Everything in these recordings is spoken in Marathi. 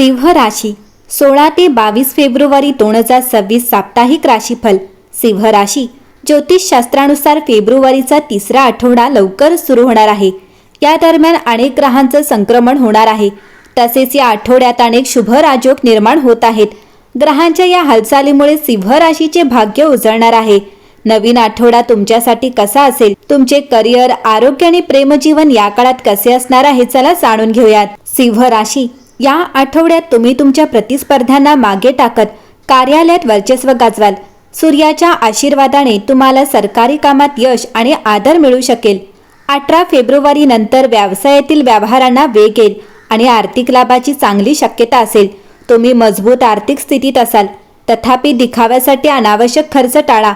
सिंह राशी. सोळा ते बावीस फेब्रुवारी दोन हजार सव्वीस साप्ताहिक राशीफल. सिंह राशी. ज्योतिषशास्त्रानुसार फेब्रुवारीचा तिसरा आठवडा लवकर सुरू होणार आहे. या दरम्यान अनेक ग्रहांचं संक्रमण होणार आहे. तसेच या आठवड्यात अनेक शुभ राजयोग निर्माण होत आहेत. ग्रहांच्या या हालचालीमुळे सिंह राशीचे भाग्य उजळणार आहे. नवीन आठवडा तुमच्यासाठी कसा असेल? तुमचे करिअर आरोग्य आणि प्रेमजीवन या काळात कसे असणार आहे चला जाणून घेऊयात. सिंह राशी. या आठवड्यात तुम्ही तुमच्या प्रतिस्पर्ध्यांना मागे टाकत कार्यालयात वर्चस्व गाजवाल. सूर्याच्या आशीर्वादाने तुम्हाला सरकारी कामात यश आणि आदर मिळू शकेल. अठरा फेब्रुवारी नंतर व्यवसायातील व्यवहारांना वेग येईल आणि आर्थिक लाभाची चांगली शक्यता असेल. तुम्ही मजबूत आर्थिक स्थितीत असाल. तथापि दिखाव्यासाठी अनावश्यक खर्च टाळा.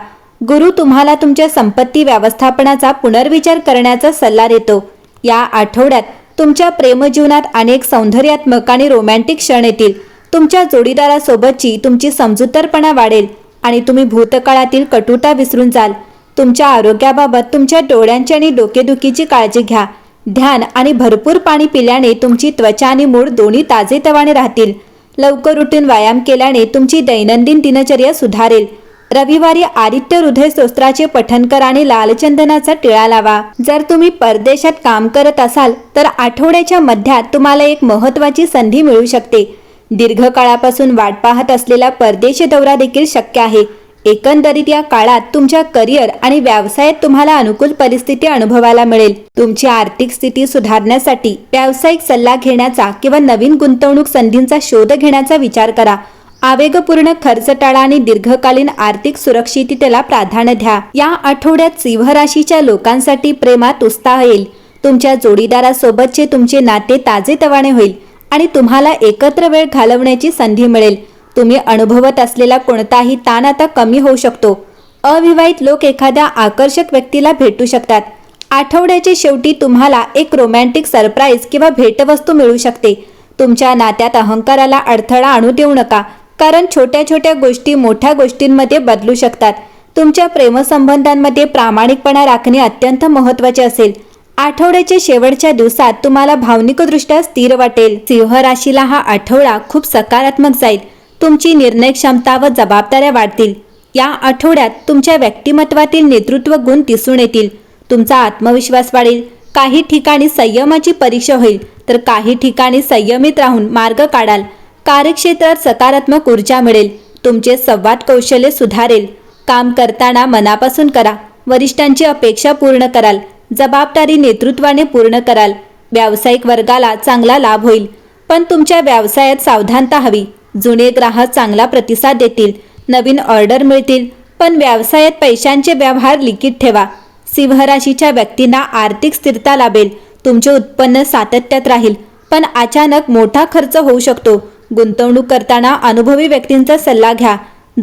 गुरु तुम्हाला तुमच्या संपत्ती व्यवस्थापनाचा पुनर्विचार करण्याचा सल्ला देतो. या आठवड्यात तुमच्या प्रेमजीवनात अनेक सौंदर्यात्मक आणि रोमॅन्टिक क्षण येतील. तुमच्या जोडीदारासोबतची तुमची समजूतदारपणा वाढेल आणि तुम्ही भूतकाळातील कटुता विसरून जाल. तुमच्या आरोग्याबाबत तुमच्या डोळ्यांची आणि डोकेदुखीची काळजी घ्या. ध्यान आणि भरपूर पाणी पिल्याने तुमची त्वचा आणि मूड दोन्ही ताजेतवाने राहतील. लवकर उठून व्यायाम केल्याने तुमची दैनंदिन दिनचर्या सुधारेल. रविवारी आदित्य हृदय स्तोत्राचे पठन करा आणि लालचंदनाचा टिळा लावा. जर तुम्ही परदेशात काम करत असाल तर आठवड्याच्या मध्यात तुम्हाला एक महत्वाची संधी मिळू शकते. दीर्घकाळापासून वाट पाहत असलेला परदेशी दौरा देखील शक्य आहे. एकंदरीत या काळात तुमच्या करिअर आणि व्यवसायात तुम्हाला अनुकूल परिस्थिती अनुभवायला मिळेल. तुमची आर्थिक स्थिती सुधारण्यासाठी व्यावसायिक सल्ला घेण्याचा किंवा नवीन गुंतवणूक संधींचा शोध घेण्याचा विचार करा. आवेगपूर्ण खर्च टाळा आणि दीर्घकालीन आर्थिक सुरक्षिततेला प्राधान्य द्या. या आठवड्यात सिंह राशीच्या लोकांसाठी प्रेमात उत्साह येईल. तुमच्या जोडीदारासोबतचे तुमचे नाते ताजेतवाने होईल आणि तुम्हाला एकत्र वेळ घालवण्याची संधी मिळेल. तुम्ही अनुभवत असलेला कोणताही ताण आता कमी होऊ शकतो. अविवाहित लोक एखाद्या आकर्षक व्यक्तीला भेटू शकतात. आठवड्याच्या शेवटी तुम्हाला एक रोमॅन्टिक सरप्राईज किंवा भेटवस्तू मिळू शकते. तुमच्या नात्यात अहंकाराला अडथळा आणू देऊ नका. कारण छोट्या छोट्या गोष्टी मोठ्या गोष्टींमध्ये बदलू शकतात. तुमच्या प्रेमसंबंधांमध्ये प्रामाणिकपणा राखणे अत्यंत महत्त्वाचे असेल. आठवड्याच्या शेवटच्या दिवसात तुम्हाला भावनिकदृष्ट्या स्थिर वाटेल. सिंह राशीला हा आठवडा खूप सकारात्मक जाईल. तुमची निर्णय क्षमता व जबाबदाऱ्या वाढतील. या आठवड्यात तुमच्या व्यक्तिमत्वातील नेतृत्व गुण दिसून येतील. तुमचा आत्मविश्वास वाढेल. काही ठिकाणी संयमाची परीक्षा होईल. तर काही ठिकाणी संयमित राहून मार्ग काढाल. कार्यक्षेत्रात सकारात्मक ऊर्जा मिळेल. तुमचे संवाद कौशल्य सुधारेल. काम करताना मनापासून करा. वरिष्ठांची अपेक्षा पूर्ण कराल. जबाबदारी नेतृत्वाने पूर्ण कराल. व्यावसायिक वर्गाला चांगला लाभ होईल. पण तुमच्या व्यवसायात सावधानता हवी. जुने ग्राहक चांगला प्रतिसाद देतील. नवीन ऑर्डर मिळतील. पण व्यवसायात पैशांचे व्यवहार लिखित ठेवा. सिंहराशीच्या व्यक्तींना आर्थिक स्थिरता लाभेल. तुमचे उत्पन्न सातत्यात राहील. पण अचानक मोठा खर्च होऊ शकतो. गुंतवणूक करताना अनुभवी व्यक्तींचा सल्ला घ्या.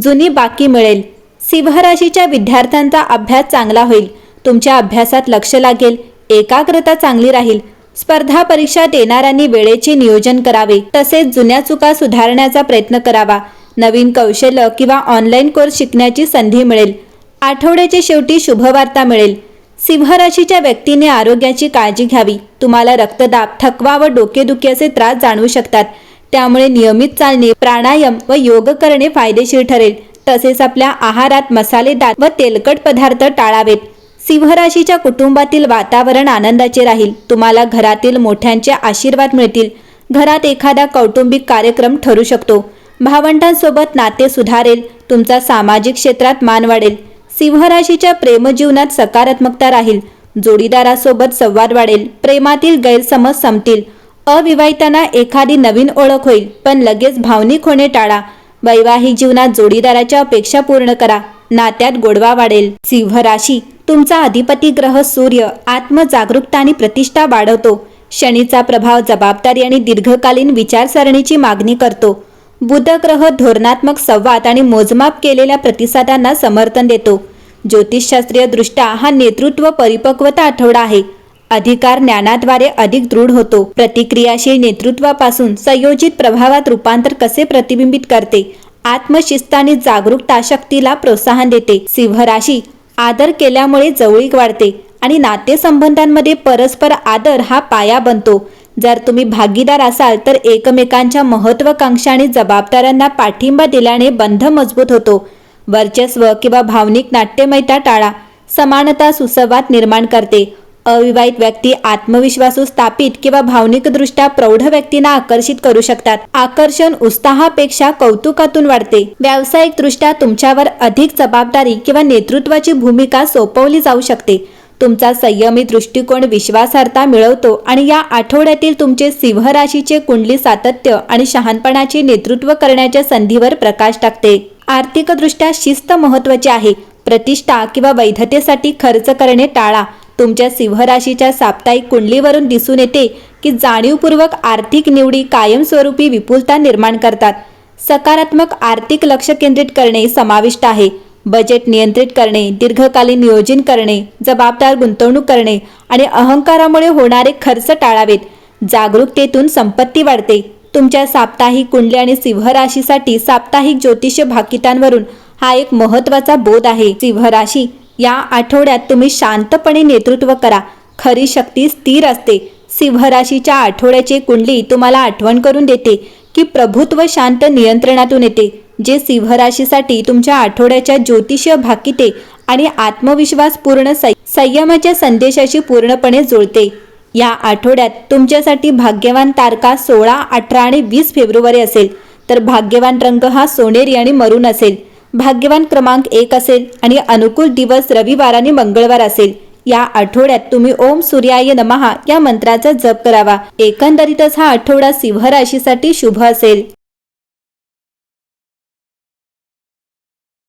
जुनी बाकी मिळेल. सिंह राशीच्या विद्यार्थ्यांचा अभ्यास चांगला होईल. तुमच्या अभ्यासात लक्ष लागेल. एकाग्रता चांगली राहील. स्पर्धा परीक्षा देणाऱ्यांनी वेळेचे नियोजन करावे. तसेच जुन्या चुका सुधारण्याचा प्रयत्न करावा. नवीन कौशल्य किंवा ऑनलाईन कोर्स शिकण्याची संधी मिळेल. आठवड्याच्या शेवटी शुभवार्ता मिळेल. सिंह राशीच्या व्यक्तीने आरोग्याची काळजी घ्यावी. तुम्हाला रक्तदाब थकवा व डोकेदुखी असे त्रास जाणवू शकतात. त्यामुळे नियमित चालणे प्राणायाम व योग करणे फायदेशीर ठरेल. तसेच आपल्या आहारात मसालेदार व तेलकट पदार्थ टाळावेत. सिंहराशीच्या कुटुंबातील वातावरण आनंदाचे राहील. तुम्हाला घरातील मोठ्यांचे आशीर्वाद मिळतील. घरात एखादा कौटुंबिक कार्यक्रम ठरू शकतो. भावंडांसोबत नाते सुधारेल. तुमचा सामाजिक क्षेत्रात मान वाढेल. सिंहराशीच्या प्रेमजीवनात सकारात्मकता राहील. जोडीदारासोबत संवाद वाढेल. प्रेमातील गैरसमज संपतील. अविवाहितांना एखादी नवीन ओळख होईल पण लगेच भावनिक होणे टाळा. वैवाहिक जीवनात जोडीदाराच्या अपेक्षा पूर्ण करा. नात्यात गोडवा वाढेल. सिंह राशी तुमचा अधिपती ग्रह सूर्य आत्मजागरूकता आणि प्रतिष्ठा वाढवतो. शनीचा प्रभाव जबाबदारी आणि दीर्घकालीन विचारसरणीची मागणी करतो. बुध ग्रह धोरणात्मक संवाद आणि मोजमाप केलेल्या प्रतिसादांना समर्थन देतो. ज्योतिषशास्त्रीय दृष्ट्या हा नेतृत्व परिपक्वता आठवडा आहे. अधिकार ज्ञानाद्वारे अधिक दृढ होतो. प्रतिक्रियाशील नेतृत्वापासून संयोजित प्रभावात रूपांतर कसे प्रतिबिंबित करते? आत्मशिस्त आणि जागरूकता शक्तीला प्रोत्साहन देते. सिंहराशी आदर केल्यामुळे जवळीक वाढते आणि नातेसंबंधांमध्ये परस्पर आदर हा पाया बनतो. जर तुम्ही भागीदार असाल तर एकमेकांच्या महत्वाकांक्षा आणि जबाबदाऱ्यांना पाठिंबा दिल्याने बंध मजबूत होतो. वर्चस्व किंवा भावनिक नाट्यमयता टाळा. समानता सुसंवाद निर्माण करते. अविवाहित व्यक्ती आत्मविश्वासू स्थापित किंवा भावनिकदृष्ट्या प्रौढ व्यक्तींना आकर्षित करू शकतात. आकर्षण उत्साहापेक्षा कौतुकातून वाढते. व्यावसायिक दृष्ट्या तुमच्यावर अधिक जबाबदारी किंवा नेतृत्वाची भूमिका सोपवली जाऊ शकते. तुमचा संयमी दृष्टिकोन विश्वासार्हता मिळवतो आणि या आठवड्यातील तुमचे सिंह राशीचे कुंडली सातत्य आणि शहाणपणाचे नेतृत्व करण्याच्या संधीवर प्रकाश टाकते. आर्थिकदृष्ट्या शिस्त महत्वाची आहे. प्रतिष्ठा किंवा वैधतेसाठी खर्च करणे टाळा. तुमच्या सिंहराशीच्या साप्ताहिक कुंडलीवरून दिसून येते की जाणीवपूर्वक आर्थिक निवडी कायमस्वरूपी विपुलता निर्माण करतात. सकारात्मक आर्थिक लक्ष केंद्रित करणे समाविष्ट आहे. बजेट नियंत्रित करणे दीर्घकालीन नियोजन करणे जबाबदार गुंतवणूक करणे आणि अहंकारामुळे होणारे खर्च टाळावेत. जागरूकतेतून संपत्ती वाढते. तुमच्या साप्ताहिक कुंडली आणि सिंहराशीसाठी साप्ताहिक ज्योतिष भाकितांवरून हा एक महत्त्वाचा बोध आहे. सिंहराशी या आठवड्यात तुम्ही शांतपणे नेतृत्व करा. खरी शक्ती स्थिर असते. सिंहराशीच्या आठवड्याची कुंडली तुम्हाला आठवण करून देते की प्रभुत्व शांत नियंत्रणातून येते जे सिंहराशीसाठी तुमच्या आठवड्याच्या ज्योतिषीय भाकिते आणि आत्मविश्वास पूर्ण संयमाच्या संदेशाशी पूर्णपणे जुळते. या आठवड्यात तुमच्यासाठी भाग्यवान तारका सोळा अठरा आणि वीस फेब्रुवारी असेल. तर भाग्यवान रंग हा सोनेरी आणि मरून असेल. भाग्यवान क्रमांक एक असेल आणि अनुकूल दिवस रविवार आणि मंगळवार असेल. या आठवड्यात तुम्ही ओम सूर्याय नमहा या मंत्राचा जप करावा. एकंदरीतच हा आठवडा सिंह राशीसाठी शुभ असेल.